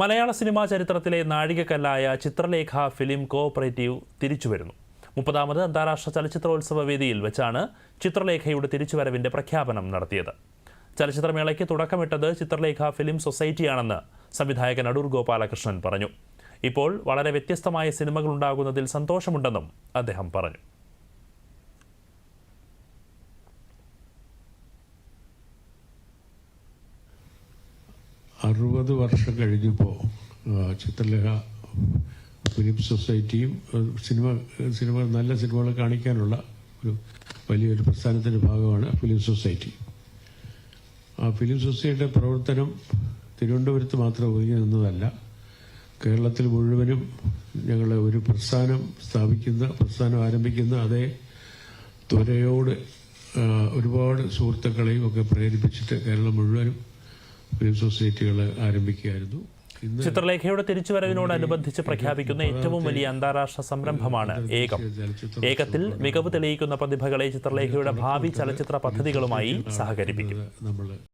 മലയാള cinema ചരിത്രത്തിലെ നാഴികക്കല്ലായ Chitralekha film cooperative തിരിച്ചുവരുന്നു മുപ്പതാമത് അന്താരാഷ്ട്ര ചലച്ചിത്രോത്സവ വേദിയിൽ വെച്ചാണ് ചിത്രലേഖയുടെ തിരിച്ചുവരവിന്റെ പ്രഖ്യാപനം നടത്തിയത്. ചലച്ചിത്രമേളയ്ക്ക് തുടക്കമിട്ടത് ചിത്രലേഖ ഫിലിം സൊസൈറ്റിയാണെന്ന് സംവിധായകൻ അടൂർ ഗോപാലകൃഷ്ണൻ പറഞ്ഞു. ഇപ്പോൾ വളരെ വ്യത്യസ്തമായ സിനിമകൾ ഉണ്ടാകുന്നതിൽ സന്തോഷമുണ്ടെന്നും അദ്ദേഹം പറഞ്ഞു. അറുപത് വർഷം കഴിഞ്ഞപ്പോൾ ചിത്രലേഖ ഫിലിം സൊസൈറ്റിയും സിനിമ സിനിമ നല്ല സിനിമകൾ കാണിക്കാനുള്ള ഒരു വലിയൊരു പ്രസ്ഥാനത്തിന്റെ ഭാഗമാണ് ഫിലിം സൊസൈറ്റി. ആ ഫിലിം സൊസൈറ്റിയുടെ പ്രവർത്തനം തിരുവനന്തപുരത്ത് മാത്രം ഒതുങ്ങി നിന്നതല്ല. കേരളത്തിൽ മുഴുവനും ഞങ്ങൾ ഒരു പ്രസ്ഥാനം സ്ഥാപിക്കുന്ന പ്രസ്ഥാനം ആരംഭിക്കുന്ന അതേ ത്വരയോട് ഒരുപാട് സുഹൃത്തുക്കളെയും ഒക്കെ പ്രേരിപ്പിച്ചിട്ട് കേരളം മുഴുവനും ഫിലിം സൊസൈറ്റികൾ ആരംഭിക്കുകയായിരുന്നു. ചിത്രലേഖയുടെ തിരിച്ചുവരവിനോടനുബന്ധിച്ച് പ്രഖ്യാപിക്കുന്ന ഏറ്റവും വലിയ അന്താരാഷ്ട്ര സംരംഭമാണ് ഏകം. ഏകത്തിൽ മികവ് തെളിയിക്കുന്ന പ്രതിഭകളെ ചിത്രലേഖയുടെ ഭാവി ചലച്ചിത്ര പദ്ധതികളുമായി സഹകരിപ്പിക്കും.